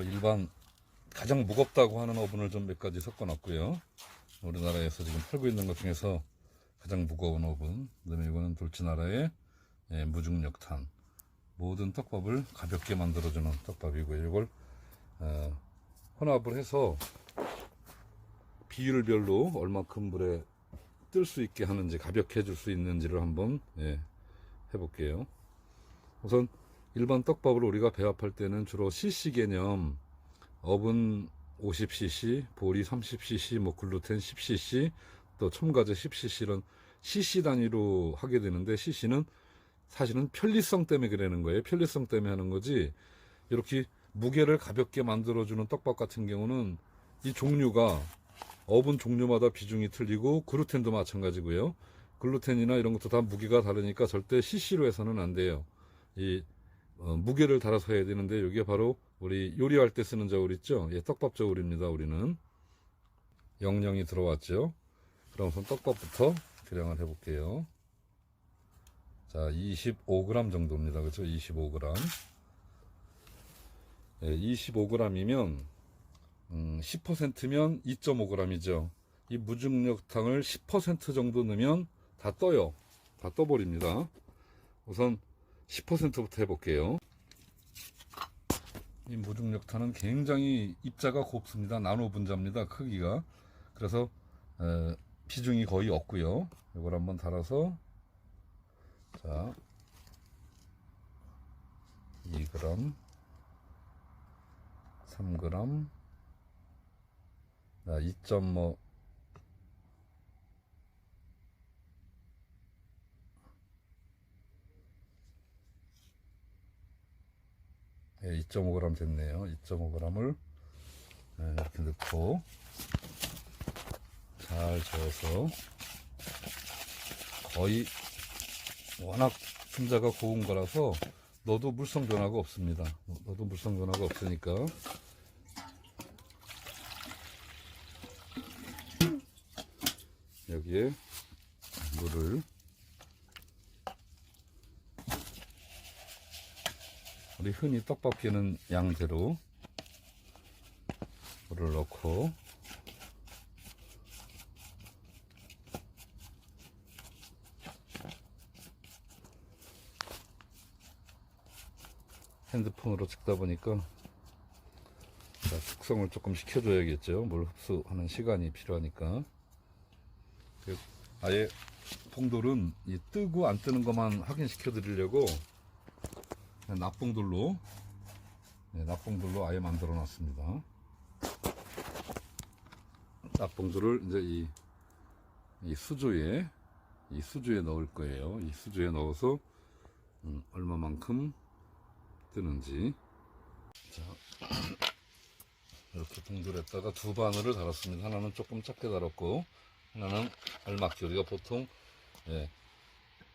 일반 가장 무겁다고 하는 오븐을 좀 몇 가지 섞어놨고요. 우리나라에서 지금 팔고 있는 것 중에서 가장 무거운 오븐. 그다음에 이거는 돌진나라의 예, 무중력탄. 모든 떡밥을 가볍게 만들어주는 떡밥이고요. 이걸 어, 혼합을 해서 비율별로 얼마큼 물에 뜰 수 있게 하는지 가볍게 해줄 수 있는지를 한번 예, 해볼게요. 우선 일반 떡밥을 우리가 배합할 때는 주로 cc 개념 어분 50cc, 보리 30cc, 뭐 글루텐 10cc, 또 첨가제 10cc 이런 cc 단위로 하게 되는데 cc는 사실은 편리성 때문에 그러는 거예요. 편리성 때문에 하는 거지. 이렇게 무게를 가볍게 만들어주는 떡밥 같은 경우는 이 종류가 어분 종류마다 비중이 틀리고 글루텐도 마찬가지고요. 글루텐이나 이런 것도 다 무게가 다르니까 절대 cc로 해서는 안 돼요. 이 어, 무게를 달아서 해야 되는데 이게 바로 우리 요리할 때 쓰는 저울 있죠? 예, 떡밥 저울입니다. 우리는 영영이 들어왔죠. 그럼 우선 떡밥부터 계량을 해 볼게요. 자, 25g 정도입니다. 그렇죠? 25g. 예, 25g이면 음, 10%면 2.5g이죠. 이 무중력탕을 10% 정도 넣으면 다 떠요. 다 떠버립니다. 우선 10%부터 해볼게요. 이 무중력탄은 굉장히 입자가 곱습니다. 나노 분자입니다. 크기가. 그래서 에, 비중이 거의 없고요. 이걸 한번 달아서 자 2g 3g 자, 2.5 예, 2.5g 됐네요. 2.5g을 이렇게 넣고 잘 저어서 거의 워낙 분자가 고운 거라서 넣어도 물성 변화가 없습니다. 넣어도 물성 변화가 없으니까 여기에 물을 우리 흔히 떡밥 깨는 양대로 물을 넣고 핸드폰으로 찍다 보니까 자, 숙성을 조금 시켜줘야겠죠. 물 흡수하는 시간이 필요하니까. 그 아예 봉돌은 이 뜨고 안 뜨는 것만 확인시켜 드리려고 납봉돌로 네, 납봉돌로 아예 만들어 놨습니다. 납봉돌을 이제 이, 이 수조에 이 수조에 넣을 거예요. 이 수조에 넣어서 음, 얼마만큼 뜨는지 자 이렇게 봉돌에다가 두 바늘을 달았습니다. 하나는 조금 작게 달았고 하나는 알맞게 우리가 보통 예,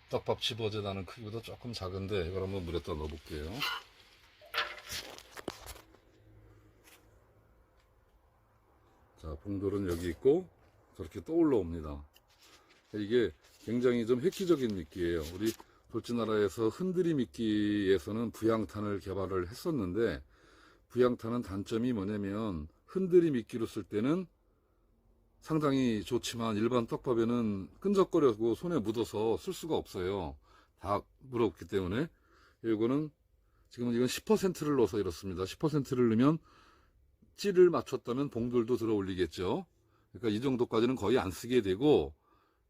떡밥 집어져 나는 크기보다 조금 작은데 이걸 한번 물에다 넣어볼게요. 자, 봉돌은 여기 있고 저렇게 떠올라 옵니다. 이게 굉장히 좀 획기적인 미끼예요. 우리 돌진나라에서 흔들이 미끼에서는 부양탄을 개발을 했었는데 부양탄은 단점이 뭐냐면 흔들이 미끼로 쓸 때는 상당히 좋지만 일반 떡밥에는 끈적거려고 손에 묻어서 쓸 수가 없어요. 다 물었기 때문에 이거는 지금 이건 10%를 넣어서 이렇습니다. 10%를 넣으면 찌를 맞췄다면 봉돌도 들어 올리겠죠. 그러니까 이 정도까지는 거의 안 쓰게 되고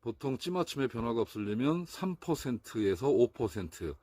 보통 찌 맞춤의 변화가 없으려면 3%에서 5%